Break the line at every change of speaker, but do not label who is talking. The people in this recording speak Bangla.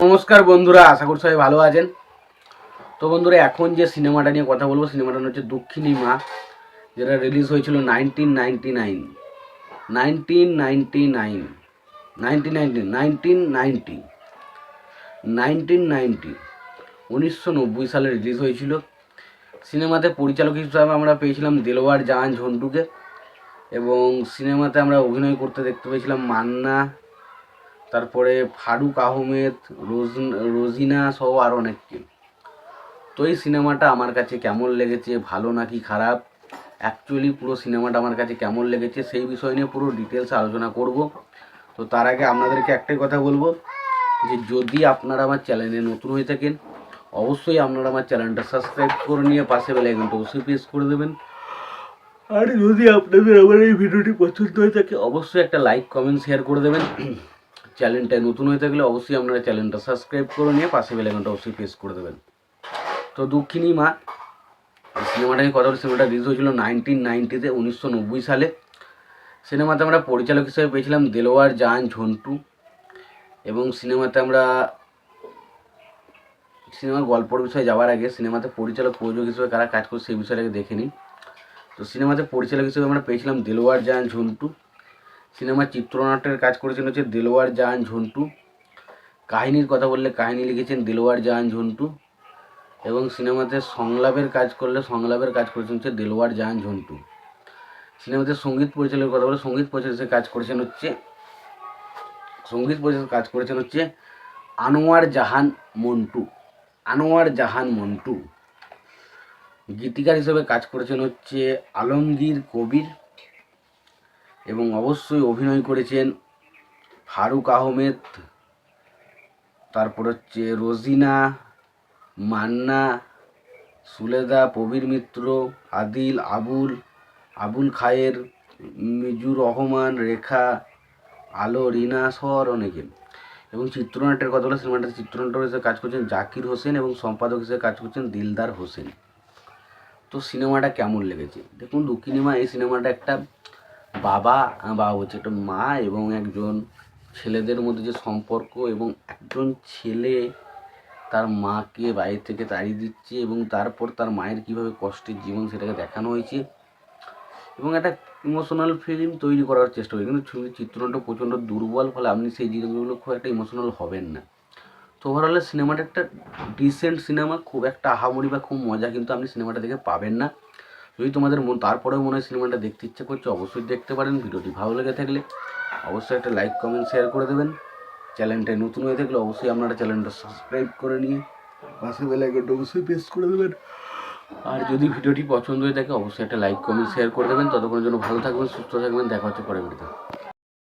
নমস্কার বন্ধুরা, আশা করি সবাই ভালো আছেন। তো বন্ধুরা, এখন যে সিনেমাটা নিয়ে কথা বলব, সিনেমাটা হচ্ছে দক্ষিণী মা, যেটা রিলিজ হয়েছিল nineteen ninety nine nineteen ninety nine nineteen ninety nineteen ninety nineteen ninety উনিশশো নব্বই সালে রিলিজ হয়েছিল। সিনেমাতে পরিচালক হিসাবে আমরা পেয়েছিলাম দেলোয়ার জাহান ঝন্টুকে, এবং সিনেমাতে আমরা অভিনয় করতে দেখতে পেয়েছিলাম মান্না। তারপরে ফারুক আহমেদ, রোজ- রোজিনা সহ আরও অনেককে তো এই সিনেমাটা আমার কাছে কেমন লেগেছে, ভালো নাকি খারাপ? অ্যাকচুয়ালি পুরো সিনেমাটা আমার কাছে কেমন লেগেছে সেই বিষয় নিয়ে পুরো ডিটেলস আলোচনা করব। তো তার আগে আপনাদেরকে একটাই কথা বলব যে যদি আপনারা আমার চ্যানেলে নতুন হয়ে থাকেন, অবশ্যই আপনারা আমার চ্যানেলটা সাবস্ক্রাইব করে নিয়ে পাশে বেল আইকনটা অবশ্যই প্রেস করে দেবেন। আর যদি আপনাদের আমার এই ভিডিওটি পছন্দ হয়ে থাকে, অবশ্যই একটা লাইক কমেন্ট শেয়ার করে দেবেন। চ্যানেলটা নতুন হয়ে থাকলে অবশ্যই আপনারা চ্যানেলটা সাবস্ক্রাইব করে নিয়ে পাশে বেল আইকনটা অবশ্যই প্রেস করে দেবেন। তো দক্ষিণী মা সিনেমাটা কথা বলি সিনেমাটা রিলিজ হয়েছিল নাইনটিন নাইনটিতে উনিশশো নব্বই সালে। সিনেমাতে আমরা পরিচালক হিসেবে পেয়েছিলাম দেলোয়ার জান ঝন্টু। এবং সিনেমাতে আমরা সিনেমার গল্পর বিষয়ে যাওয়ার আগে সিনেমাতে পরিচালক, প্রযোজক হিসেবে কারা কাজ করছে সেই বিষয়টাকে দেখে নিই। তো সিনেমাতে পরিচালক হিসেবে আমরা পেয়েছিলাম দেলোয়ার, জাহান, ঝন্টু। সিনেমার চিত্রনাট্যের কাজ করেছেন হচ্ছে দেলোয়ার জাহান ঝন্টু। কাহিনীর কথা বললে কাহিনী লিখেছেন দেলোয়ার জাহান ঝন্টু এবং সিনেমাতে সংলাপের কাজ করলে সংলাপের কাজ করেছেন হচ্ছে দেলোয়ার জাহান ঝন্টু। সিনেমাতে সংগীত পরিচালকের কথা বলে সংগীত পরিচালক কাজ করেছেন হচ্ছে, সংগীত পরিচালক কাজ করেছেন হচ্ছে আনোয়ার জাহান মন্টু। আনোয়ার জাহান মন্টু। গীতিকার হিসেবে কাজ করেছেন হচ্ছে আলমগীর কবির। এবং অবশ্যই অভিনয় করেছেন ফারুক আহমেদ, তারপর হচ্ছে রোজিনা, মান্না, সুলেদা, প্রবীর মিত্র, আদিল, আবুল আবুল খায়ের, মিজুর রহমান, রেখা, আলো, রিনা আরও অনেকে। এবং চিত্রনাট্যের কথা বলে সিনেমাটাতে চিত্রনাট্য হিসেবে কাজ করছেন জাকির হোসেন এবং সম্পাদক হিসেবে কাজ করছেন দিলদার হোসেন। তো সিনেমাটা কেমন লেগেছে? দেখুন দক্ষিণীমা এই সিনেমাটা একটা বাবা বাবা বলছে একটা মা এবং একজন ছেলেদের মধ্যে যে সম্পর্ক এবং একজন ছেলে তার মাকে বাইরে থেকে তাড়িয়ে দিচ্ছে এবং তারপর তার মায়ের কীভাবে কষ্টের জীবন সেটাকে দেখানো হয়েছে এবং একটা ইমোশনাল ফিল্ম তৈরি করার চেষ্টা করি। কিন্তু ছবির চিত্রনাট্য প্রচণ্ড দুর্বল, ফলে আপনি সেই জিনিসগুলো খুব একটা ইমোশনাল হবেন না। তো ওভারঅল সিনেমাটা একটা ডিসেন্ট সিনেমা খুব একটা আহামরি বা খুব মজা কিন্তু আপনি সিনেমাটা দেখে পাবেন না। যদি তোমাদের মন তারপরেও মনে হয় সিনেমাটা দেখতে ইচ্ছে করছে, অবশ্যই দেখতে পারেন। ভিডিওটি ভালো লেগে থাকলে অবশ্যই একটা লাইক, কমেন্ট, শেয়ার করে দেবেন। চ্যানেলটায় নতুন হয়ে থাকলে অবশ্যই আপনারা চ্যানেলটা সাবস্ক্রাইব করে নিয়ে পাশে বেল অবশ্যই প্রেস করে দেবেন। আর যদি ভিডিওটি পছন্দ হয়ে থাকে, অবশ্যই একটা লাইক, কমেন্ট, শেয়ার করে দেবেন। ততক্ষণের জন্য ভালো থাকবেন, সুস্থ থাকবেন। দেখা হচ্ছে পরে ভিডিওতে।